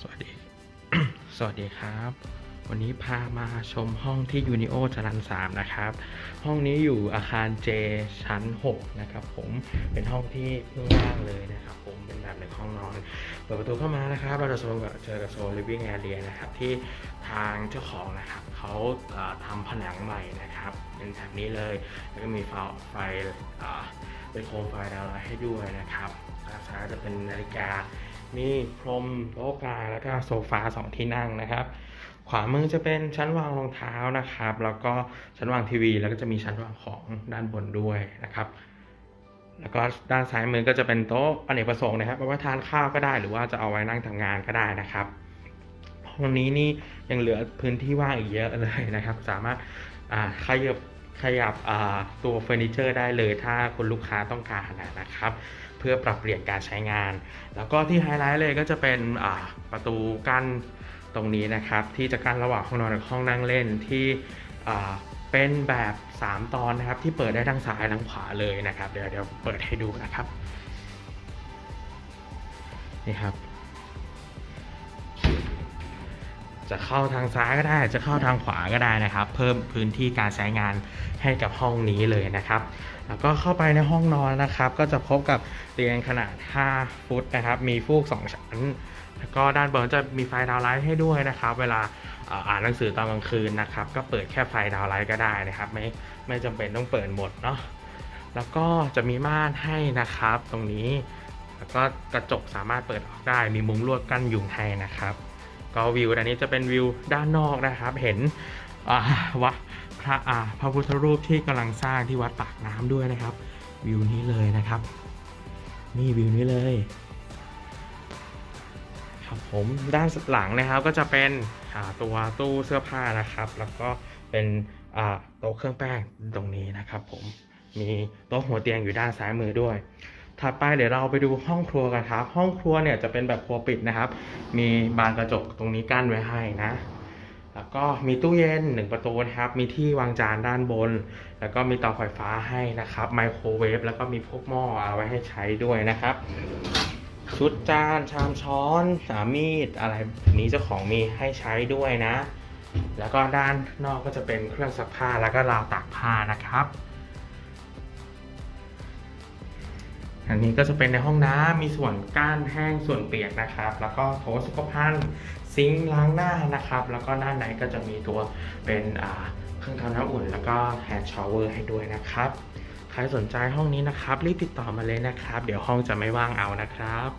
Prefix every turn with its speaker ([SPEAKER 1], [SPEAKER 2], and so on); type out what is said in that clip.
[SPEAKER 1] สวัสดี สวัสดีครับ วันนี้พามาชมห้องที่ยูนิโอจรันสามนะครับ ห้องนี้อยู่อาคาร J ชั้น 6 นะครับผม เป็นห้องที่เพิ่งว่างเลยนะครับผม เป็นแบบหนึ่งห้องนอน เปิดประตูเข้ามานะครับ เราจะเจอกับเจอกับโซน living area นะครับ ที่ทางเจ้าของนะครับ เขาทำผนังใหม่นะครับ เป็นแบบนี้เลย แล้วก็มีไฟเป็นโคมไฟดาวไลท์ให้ด้วยนะครับด้าซ้ายจะเป็นนาฬิกา มีพรมโต๊ะกลางแล้วก็โซฟาสองที่นั่งนะครับ ขวามือจะเป็นชั้นวางรองเท้านะครับ แล้วก็ชั้นวางทีวี แล้วก็จะมีชั้นวางของด้านบนด้วยนะครับ แล้วก็ด้านซ้ายมือก็จะเป็นโต๊ะอเนกประสงค์นะครับเอาไว้ทานข้าวก็ได้ หรือว่าจะเอาไว้นั่งทำงานก็ได้นะครับห้องนี้นี่ยังเหลือพื้นที่ว่างอีกเยอะเลยนะครับ สามารถขยับ ขยับตัวเฟอร์นิเจอร์ได้เลยถ้าคุณลูกค้าต้องการนะครับ เพื่อปรับเปลี่ยนการใช้งาน แล้วก็ที่ไฮไลท์เลยก็จะเป็นประตูกั้นตรงนี้นะครับ ที่จะกั้นระหว่างห้องนอนกับห้องนั่งเล่นที่เป็นแบบ 3 ตอนนะครับ ที่เปิดได้ทั้งซ้ายทั้งขวาเลยนะครับ เดี๋ยวเดี๋ยวเปิดให้ดูนะครับนี่ครับ จะเข้าทางซ้ายก็ได้ จะเข้าทางขวาก็ได้นะครับ เพิ่มพื้นที่การใช้งานให้กับห้องนี้เลยนะครับ แล้วก็เข้าไปในห้องนอนนะครับ ก็จะพบกับเตียงขนาด 5 ฟุตนะครับ มีฟูก 2 ชั้น แล้วก็ด้านบนจะมีไฟดาวน์ไลท์ให้ด้วยนะครับ เวลาอ่านหนังสือตอนกลางคืนนะครับ ก็เปิดแค่ไฟดาวน์ไลท์ก็ได้นะครับ ไม่ไม่จำเป็นต้องเปิดหมดเนาะ แล้วก็จะมีม่านให้นะครับ ตรงนี้ แล้วก็กระจกสามารถเปิดออกได้ มีมุ้งลวดกั้นยุงให้นะครับ ก็วิวอันนี้จะเป็นวิวด้านนอกนะครับ เห็นวัดพระอาพระพุทธรูปที่กำลังสร้างที่วัดปากน้ำด้วยนะครับ วิวนี้เลยนะครับ นี่วิวนี้เลยครับผมด้านหลังนะครับก็จะเป็นตัวตู้เสื้อผ้านะครับ แล้วก็เป็นโต๊ะเครื่องแป้งตรงนี้นะครับ ผมมีโต๊ะหัวเตียงอยู่ด้านซ้ายมือด้วย ถัดไปเดี๋ยวเราไปดูห้องครัวกันครับ ห้องครัวเนี่ยจะเป็นแบบครัวปิดนะครับ มีบานกระจกตรงนี้กั้นไว้ให้นะ แล้วก็มีตู้เย็นหนึ่งประตูนะครับ มีที่วางจานด้านบน แล้วก็มีเตาไฟฟ้าให้นะครับ ไมโครเวฟแล้วก็มีพวกหม้อเอาไว้ให้ใช้ด้วยนะครับ ชุดจานชามช้อนสามีดอะไรแบบนี้เจ้าของมีให้ใช้ด้วยนะ แล้วก็ด้านนอกก็จะเป็นเครื่องซักผ้าแล้วก็ราวตากผ้านะครับ อันนี้ก็จะเป็นในห้องน้ำมีส่วนก้านแห้งส่วนเปียกนะครับ แล้วก็โถสุขภัณฑ์ซิงค์ล้างหน้านะครับ แล้วก็ด้านในก็จะมีตัวเป็นเครื่องทำน้ำอุ่น แล้วก็แฮนด์ชอวเวอร์ให้ด้วยนะครับ ใครสนใจห้องนี้นะครับ รีบติดต่อมาเลยนะครับ เดี๋ยวห้องจะไม่ว่างเอานะครับ